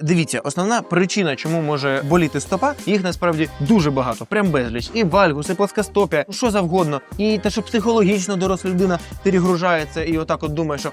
Дивіться, основна причина, чому може боліти стопа, їх насправді дуже багато, прям безліч. І вальгус, і плоскостопія, що завгодно. І те, що психологічно доросла людина перегружається і отак от думає, що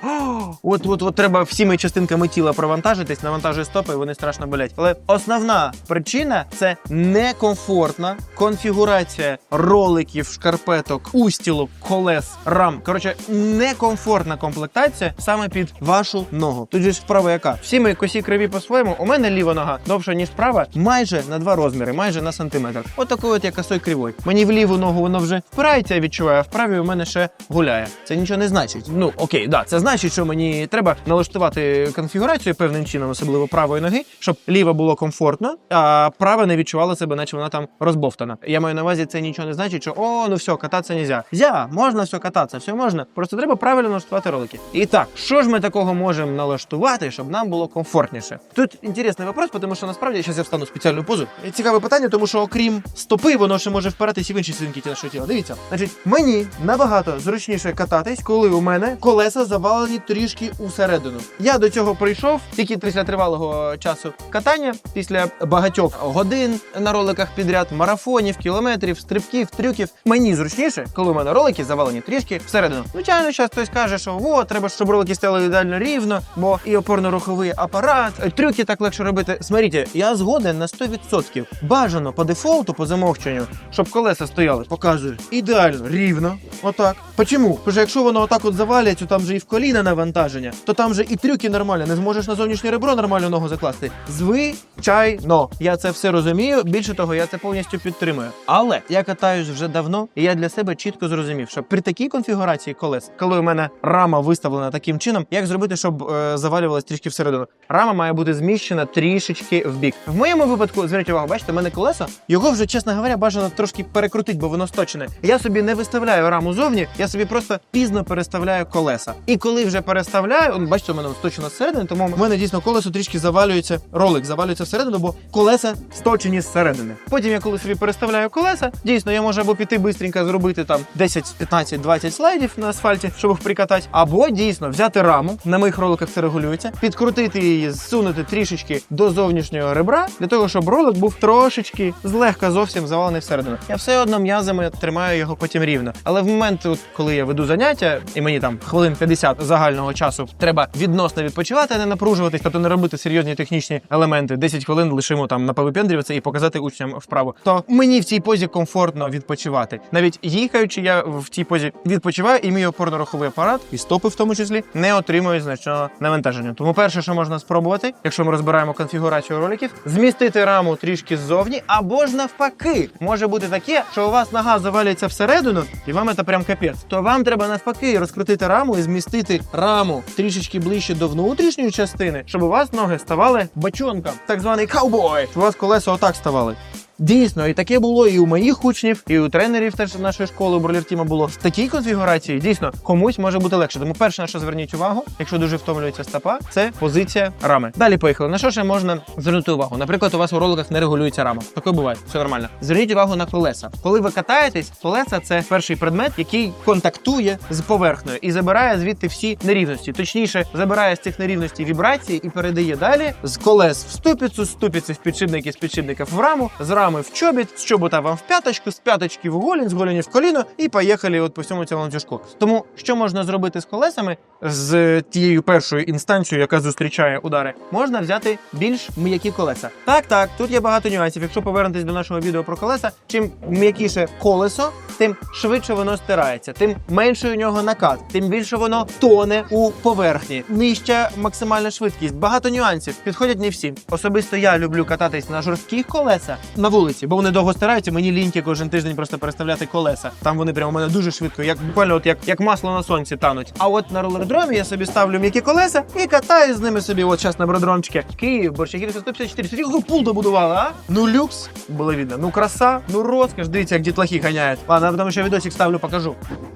от от от треба всіми частинками тіла провантажитись, навантажує стопи, і вони страшно болять. Але основна причина це некомфортна конфігурація роликів, шкарпеток, устілок, колес, рам. Коротше, некомфортна комплектація саме під вашу ногу. Тут же справа яка? Всі ми косі криві по-своєму. У мене ліва нога довша, ніж права, майже на два розміри, майже на сантиметр. От такий от я косой кривой. Мені в ліву ногу воно вже впирається, я відчуваю, а в правій у мене ще гуляє. Це нічого не значить. Ну окей, да, це значить, що мені треба налаштувати конфігурацію певним чином, особливо правої ноги, щоб ліва було комфортно, а права не відчувала себе, наче вона там розбовтана. Я маю на увазі, це нічого не значить, що о, ну все, кататися нельзя. Зя, можна все кататися, все можна. Просто треба правильно налаштувати ролики. І так, що ж ми такого можемо налаштувати, щоб нам було комфортніше? Тут інтересний вопрос, тому що насправді зараз я встану спеціальну позу. Цікаве питання, тому що окрім стопи, воно ще може впиратись і в інші силинки нашого тіла. Дивіться, значить, мені набагато зручніше кататись, коли у мене колеса завалені трішки усередину. Я до цього прийшов тільки після тривалого часу катання, після багатьох годин на роликах підряд, марафонів, кілометрів, стрибків, трюків. Мені зручніше, коли у мене ролики завалені трішки всередину. Звичайно, зараз хтось каже, що о, треба, щоб ролики стояли ідеально рівно, бо і опорно-руховий апарат, трюки так легше робити. Смотрите, я згоден на 100%. Бажано по дефолту, по замовченню, щоб колеса стояли, показую, ідеально, рівно. Отак. Почому? Що якщо воно отак от заваляться, там же і в коліна навантаження, то там же і трюки нормально, не зможеш на зовнішнє ребро нормально ногу закласти. Звичайно, я це все розумію. Більше того, я це повністю підтримую. Але я катаюсь вже давно, і я для себе чітко зрозумів, що при такій конфігурації колес, коли у мене рама виставлена таким чином, як зробити, щоб е, завалювалась трішки всередину. Рама має бути зміщена трішечки в бік. В моєму випадку, зверніть увагу, бачите, в мене колесо, його вже, чесно говоря, бажано трошки перекрутити, бо воно сточене. Я собі не виставляю раму зовні, я собі просто пізно переставляю колеса. І коли вже переставляю, он, бачите, у мене сточено зсередини, тому в мене дійсно колесо трішки завалюється, ролик завалюється всередину, бо колеса сточені зсередини. Потім я коли собі переставляю колеса, дійсно я можу або піти бистренько зробити там 10, 15, 20 слайдів на асфальті, щоб прикатати, або дійсно взяти раму. На моїх роликах це регулюється, підкрутити її, зсунути трішечки до зовнішнього ребра, для того, щоб ролик був трошечки злегка зовсім завалений всередину. Я все одно м'язами тримаю його потім рівно. Але в момент, коли я веду заняття, і мені там хвилин 50 загального часу треба відносно відпочивати, а не напружуватись, тобто не робити серйозні технічні елементи. 10 хвилин лишимо там на повипендрюватися і показати учням вправу. То мені в цій позі комфортно відпочивати. Навіть їхаючи, я в цій позі відпочиваю, і мій опорно-руховий апарат, і стопи в тому числі, не отримують значного навантаження. Тому перше, що можна спробувати, якщо ми розбираємо конфігурацію роликів, змістити раму трішки ззовні, або ж навпаки, може бути таке, що у вас нога завалюється всередину, і вам це прям капець. То вам треба навпаки розкрутити раму і змістити раму трішечки ближче до внутрішньої частини, щоб у вас ноги ставали бачонком, так званий каубой. Щоб у вас колеса отак ставали. Дійсно, і таке було і у моїх учнів, і у тренерів теж нашої школи у було. В такій конфігурації дійсно комусь може бути легше. Тому перше, на що зверніть увагу, якщо дуже втомлюється стопа, це позиція рами. Далі поїхали. На що ще можна звернути увагу? Наприклад, у вас у роликах не регулюється рама. Таке буває, все нормально. Зверніть увагу на колеса. Коли ви катаєтесь, колеса це перший предмет, який контактує з поверхнею і забирає звідти всі нерівності. Точніше, забирає з цих нерівностей вібрації і передає далі з колес в ступицю, з в підшипники, з підшипників в раму, з рами в чобіт, з чобота вам в п'яточку, з п'яточки в голінь, з голіні в коліно, і поїхали от по всьому цьому ланцюжку. Тому що можна зробити з колесами з тією першою інстанцією, яка зустрічає удари, можна взяти більш м'які колеса. Так, так, тут є багато нюансів. Якщо повернутись до нашого відео про колеса, чим м'якіше колесо, тим швидше воно стирається, тим менше у нього накат, тим більше воно тоне у поверхні. Нижча максимальна швидкість. Багато нюансів. Підходять не всі. Особисто я люблю кататись на жорстких колесах на вулиці, бо вони довго стираються. Мені ліньки кожен тиждень просто переставляти колеса. Там вони прямо у мене дуже швидко, як буквально от як, як масло на сонці тануть. А от на ролердромі я собі ставлю м'які колеса і катаю з ними собі. От зараз на бродромчики. Київ, Борщагірська 154. Смотри, яку пул добудували, а? Ну люкс було видно. Ну краса, ну розкаш. Дивіться, як дітлахи ганяють. Ладно, тому що відосик ставлю, покажу.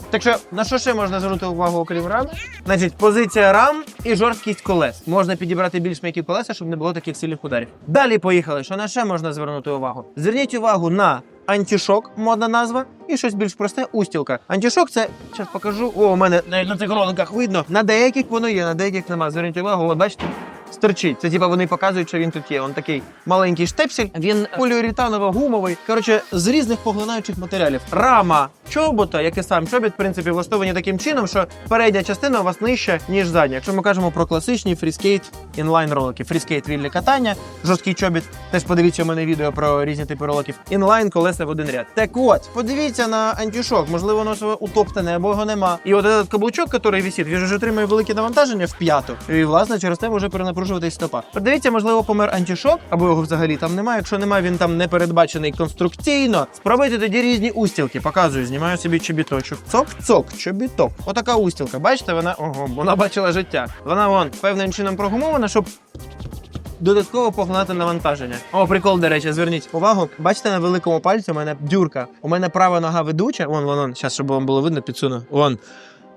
Так що на що ще можна звернути увагу, окрім рам? Значить, позиція рам і жорсткість колес. Можна підібрати більш м'які колеса, щоб не було таких сильних ударів. Далі поїхали. Що на ще можна звернути увагу? Зверніть увагу на антішок, модна назва, і щось більш просте устілка. Антішок це зараз покажу. О, у мене на цих роликах видно. На деяких воно є, на деяких нема. Зверніть увагу, от бачите. Стерчить. Це типа вони показують, що він тут є. Он такий маленький штепсель. Він поліуретаново-гумовий. Коротше, з різних поглинаючих матеріалів. Рама чобота, як і сам чобіт, в принципі, влаштовані таким чином, що передня частина у вас нижча, ніж задня. Якщо ми кажемо про класичні фріскейт інлайн ролики, фріскейт вільне катання, жорсткий чобіт. Теж подивіться у мене відео про різні типи роликів. Інлайн колеса в один ряд. Так от, подивіться на антишок. Можливо, воно утоптане або його нема. І от этот каблучок, який висить, він ж отримує велике навантаження в п'яту. І власне через це може перенапружуватись стопа. Подивіться, можливо, помер антишок, або його взагалі там немає. Якщо немає, він там не передбачений конструкційно. Спробуйте тоді різні устілки. Показую, знімаю собі чобіточок. Цок-цок, чобіток. Отака устілка. Бачите, вона ого, вона бачила життя. Вона вон певним чином прогумована, щоб додатково погнати навантаження. О, прикол, до речі, зверніть увагу. Бачите, на великому пальці у мене дюрка. У мене права нога ведуча. Вон, вон, вон. Зараз, щоб вам було видно, підсуну. Вон.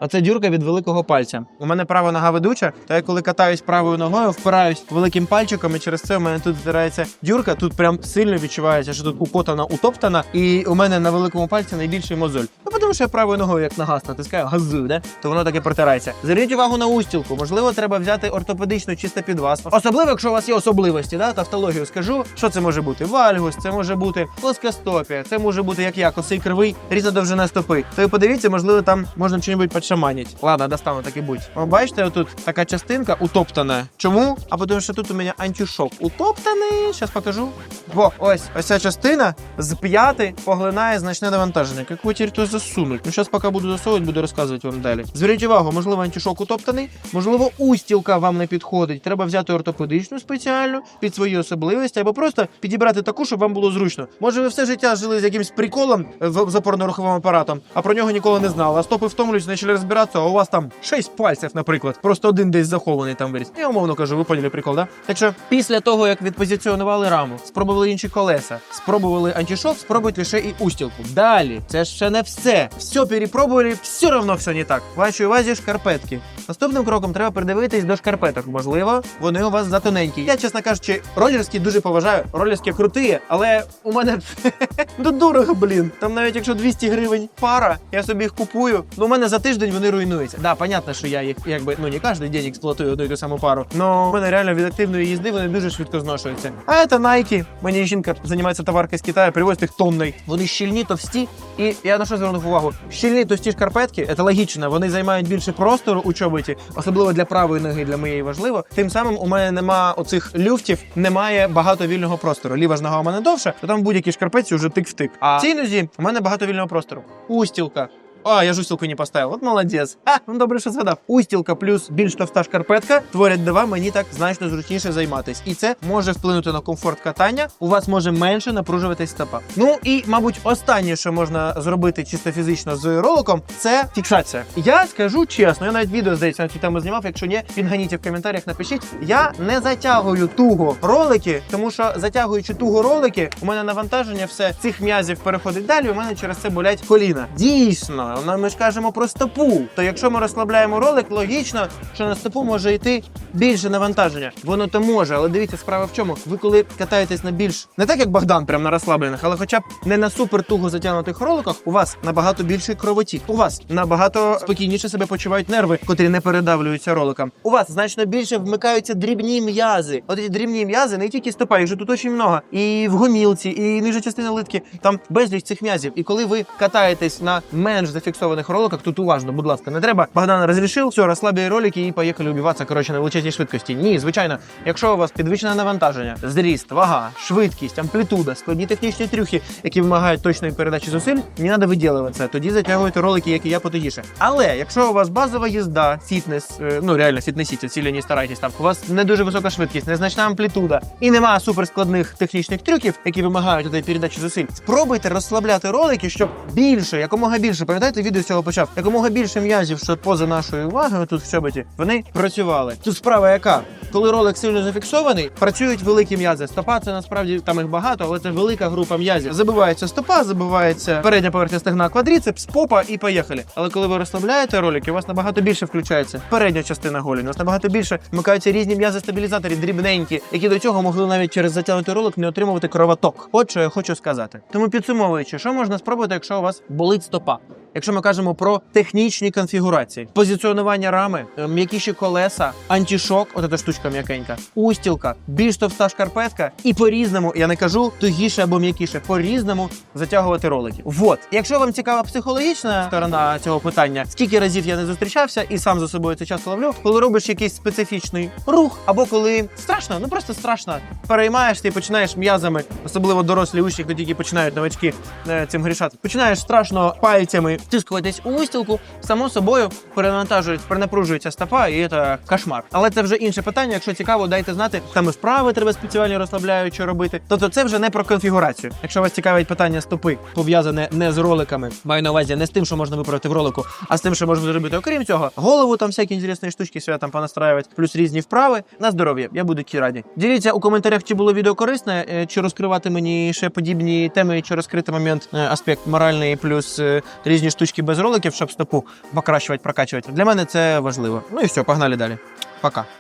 Оце дюрка від великого пальця. У мене права нога ведуча, та я коли катаюсь правою ногою, впираюсь великим пальчиком, і через це у мене тут збирається дюрка. Тут прям сильно відчувається, що тут укотана, утоптана, і у мене на великому пальці найбільший мозоль. Ну, тому що я правою ногою, як на газ натискаю газу, да? то воно таке протирається. Зверніть увагу на устілку. Можливо, треба взяти ортопедичну чисто під вас. Особливо, якщо у вас є особливості, да? тавтологію скажу. Що це може бути? Вальгус, це може бути плоскостопія, це може бути як я, косий кривий, різна довжина стопи. То ви подивіться, можливо, там можна щось подшаманити. Ладно, достану так і будь. О, бачите, отут така частинка утоптана. Чому? А тому що тут у мене антишок утоптаний. Зараз покажу. Во, ось ось ця частина з п'яти поглинає значне навантаження. Як ви тільки засунуть? Ну, зараз поки буду засовувати, буду розказувати вам далі. Зверніть увагу, можливо, антишок утоптаний, можливо, устілка вам не підходить. Треба взяти ортопедичну спеціальну під свої особливості, або просто підібрати таку, щоб вам було зручно. Може, ви все життя жили з якимсь приколом з опорно-руховим апаратом, а про нього ніколи не знали. А стопи втомлюють, почали розбиратися, а у вас там шість пальців, наприклад. Просто один десь захований там виріс. Я умовно кажу, ви поняли прикол, да? Так що після того, як відпозиціонували раму, спробували інші колеса, спробували антишок, спробуйте ще і устілку. Далі, це ще не все. Все перепробували, все одно все не так. Вашій увазі шкарпетки. Наступним кроком треба придивитись до шкарпеток. Можливо, вони у вас затоненькі. Я, чесно кажучи, ролерські дуже поважаю. Ролерські круті, але у мене ну дорого, блін. Там навіть якщо 200 гривень пара, я собі їх купую. Ну, у мене за тиждень вони руйнуються. Да, понятно, що я їх якби ну не кожен день експлуатую одну і ту саму пару. Но у мене реально від активної їзди вони дуже швидко зношуються. А це Nike. Мені жінка займається товаркою з Китаю, привозить їх тонною. Вони щільні, товсті. І я на що звернув увагу? Щільні товсті шкарпетки, це логічно. Вони займають більше простору у чоботі, особливо для правої ноги, для моєї важливо. Тим самим у мене нема оцих люфтів, немає багато вільного простору. Ліва ж нога у мене довша, то там будь-якій шкарпетці вже тик в тик. А в цій нозі у мене багато вільного простору. Устілка. А, я ж устілку не поставив. От молодець. А, ну добре, що згадав. Устілка плюс більш товста шкарпетка творять два мені так значно зручніше займатись. І це може вплинути на комфорт катання. У вас може менше напружуватись стопа. Ну і, мабуть, останнє, що можна зробити чисто фізично з роликом, це фіксація. Я скажу чесно, я навіть відео здається на цю тему знімав. Якщо ні, підганіть в коментарях, напишіть. Я не затягую туго ролики, тому що затягуючи туго ролики, у мене навантаження все цих м'язів переходить далі. У мене через це болять коліна. Дійсно, ну, ми ж кажемо про стопу. То якщо ми розслабляємо ролик, логічно, що на стопу може йти більше навантаження. Воно то може, але дивіться, справа в чому. Ви коли катаєтесь на більш не так, як Богдан, прям на розслаблених, але хоча б не на супер туго затягнутих роликах, у вас набагато більший кровотік. У вас набагато спокійніше себе почувають нерви, котрі не передавлюються роликам. У вас значно більше вмикаються дрібні м'язи. От ці дрібні м'язи не тільки стопа, їх же тут дуже много. І в гомілці, і ниже частина литки. Там безліч цих м'язів. І коли ви катаєтесь на менш зафіксованих роликах, тут уважно, будь ласка, не треба. Богдан розрішив, все, розслабляй ролики і поїхали убиватися, коротше, на величезній швидкості. Ні, звичайно, якщо у вас підвищене навантаження, зріст, вага, швидкість, амплітуда, складні технічні трюхи, які вимагають точної передачі зусиль, не треба виділюватися. Тоді затягуйте ролики, як і я потихіше. Але якщо у вас базова їзда, фітнес, е, ну реально фітнесіться, цілі не старайтесь там. У вас не дуже висока швидкість, незначна амплітуда і немає суперскладних технічних трюків, які вимагають передачі зусиль. Спробуйте розслабляти ролики, щоб більше, якомога більше, пам'ятаєте, відео з цього почав, якомога більше м'язів, що поза нашою увагою тут в чоботі, вони працювали. Тут справа яка? Коли ролик сильно зафіксований, працюють великі м'язи. Стопа це насправді там їх багато, але це велика група м'язів. Забивається стопа, забивається передня поверхня стегна, квадріцепс, попа і поїхали. Але коли ви розслабляєте ролики, у вас набагато більше включається передня частина голі. У вас набагато більше вмикаються різні м'язи стабілізаторів, дрібненькі, які до цього могли навіть через затягнутий ролик не отримувати кровоток. От що я хочу сказати. Тому підсумовуючи, що можна спробувати, якщо у вас болить стопа. Якщо ми кажемо про технічні конфігурації, позиціонування рами, е, м'якіші колеса, антішок, от ця штучка м'якенька, устілка, більш товста шкарпетка, і по-різному, я не кажу тугіше або м'якіше, по-різному затягувати ролики. Вот, якщо вам цікава психологічна сторона цього питання, скільки разів я не зустрічався і сам за собою це часто ловлю, коли робиш якийсь специфічний рух, або коли страшно, ну просто страшно, переймаєшся і починаєш м'язами, особливо дорослі учні, хто тільки починають новачки е, цим грішати. Починаєш страшно пальцями тискуватись у устілку, само собою перенавантажується, перенапружується стопа, і це кошмар. Але це вже інше питання. Якщо цікаво, дайте знати. Там і вправи треба спеціально розслабляючи робити. Тобто це вже не про конфігурацію. Якщо вас цікавить питання стопи, пов'язане не з роликами, маю на увазі не з тим, що можна виправити в ролику, а з тим, що можна зробити. Окрім цього, голову там всякі інтересні штучки себе там понастраювати, плюс різні вправи. На здоров'я. Я буду тільки раді. Діліться у коментарях, чи було відео корисне, е, чи розкривати мені ще подібні теми, чи розкрити момент е, аспект моральний, плюс е, різні штучки без роликів, щоб стопу покращувати, прокачувати. Для мене це важливо. Ну і все, погнали далі. Пока.